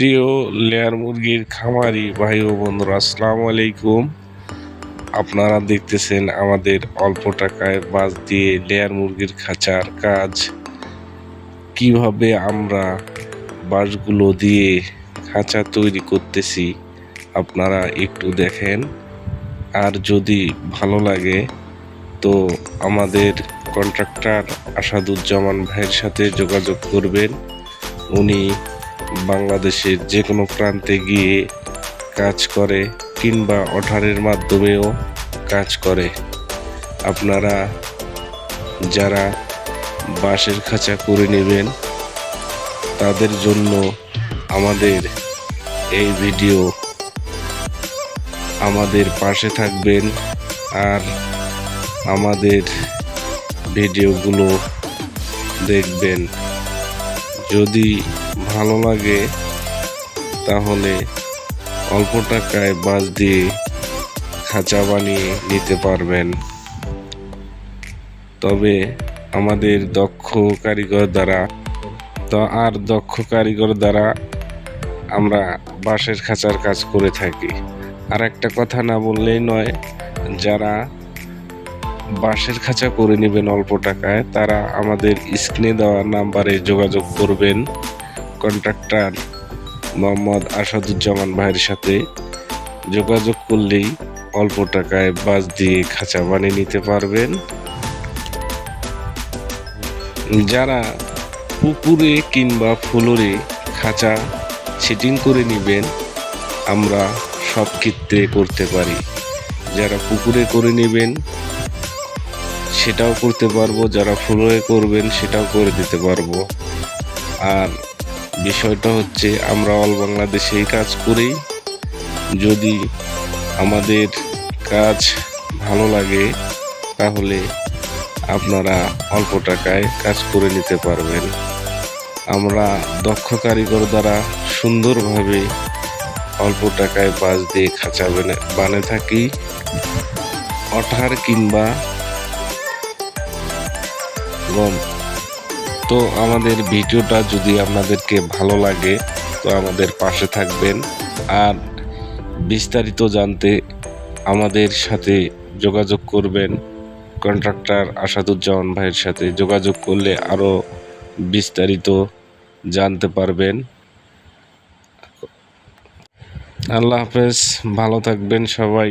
প্রিয় লেয়ার মুরগির খামারি ভাই ও বন্ধুরা, আসসালামু আলাইকুম। আপনারা দেখতেছেন আমাদের অল্প টাকায় বাস দিয়ে লেয়ার মুরগির খাঁচার কাজ। কীভাবে আমরা বাঁশগুলো দিয়ে খাঁচা তৈরি করতেছি, আপনারা একটু দেখেন। আর যদি ভালো লাগে, তো আমাদের কন্ট্রাক্টর আসাদুজ্জামান ভাইয়ের সাথে যোগাযোগ করবেন। উনি বাংলাদেশের যে কোনো প্রান্তে গিয়ে কাজ করে কিংবা অঠারের মাধ্যমেও কাজ করে। আপনারা যারা বাঁশের খাঁচা করে নেবেন, তাদের জন্য আমাদের এই ভিডিও আমাদের পাশে থাকবেন আর আমাদের ভিডিওগুলো দেখবেন। যদি ভালো লাগে, তাহলে অল্প টাকায় বাস দিয়ে খাঁচা বানিয়ে নিতে পারবেন। তবে আমাদের দক্ষ কারিগর দ্বারা, তো আর দক্ষ কারিগর দ্বারা আমরা বাঁশের খাঁচার কাজ করে থাকি। আর একটা কথা না বললেই নয়, যারা বাঁশের খাঁচা করে নেবেন অল্প টাকায়, তারা আমাদের স্ক্রিনে দেওয়া নাম্বারে যোগাযোগ করবেন। কন্ট্রাক্টর মোহাম্মদ আসাদুজ্জামান ভাইয়ের সাথে যোগাযোগ করলেই অল্প টাকায় বাস দিয়ে খাঁচা বানিয়ে নিতে পারবেন। যারা পুকুরে কিংবা ফুলরে খাঁচা সেটিং করে নেবেন, আমরা সব ক্ষেত্রে করতে পারি। যারা পুকুরে করে নেবেন, সেটাও করতে পারব। যারা ফ্লোরে করবেন, সেটাও করে দিতে পারব। আর বিষয়টা হচ্ছে আমরা অল বাংলাদেশেই কাজ করি। যদি আমাদের কাজ ভালো লাগে, তাহলে আপনারা অল্প টাকায় কাজ করে নিতে পারবেন। আমরা দক্ষ কারিগর দ্বারা সুন্দরভাবে অল্প টাকায় বাস দিয়ে খাঁচা বানে থাকি। অঠার কিংবা গম তো আমাদের ভিডিওটা যদি আপনাদেরকে ভালো লাগে, তো আমাদের পাশে থাকবেন। আর বিস্তারিত জানতে আমাদের সাথে যোগাযোগ করবেন। কন্ট্রাক্টর আসাদুজ্জামান ভাইয়ের সাথে যোগাযোগ করলে আরও বিস্তারিত জানতে পারবেন। আল্লাহ হাফেজ, ভালো থাকবেন সবাই।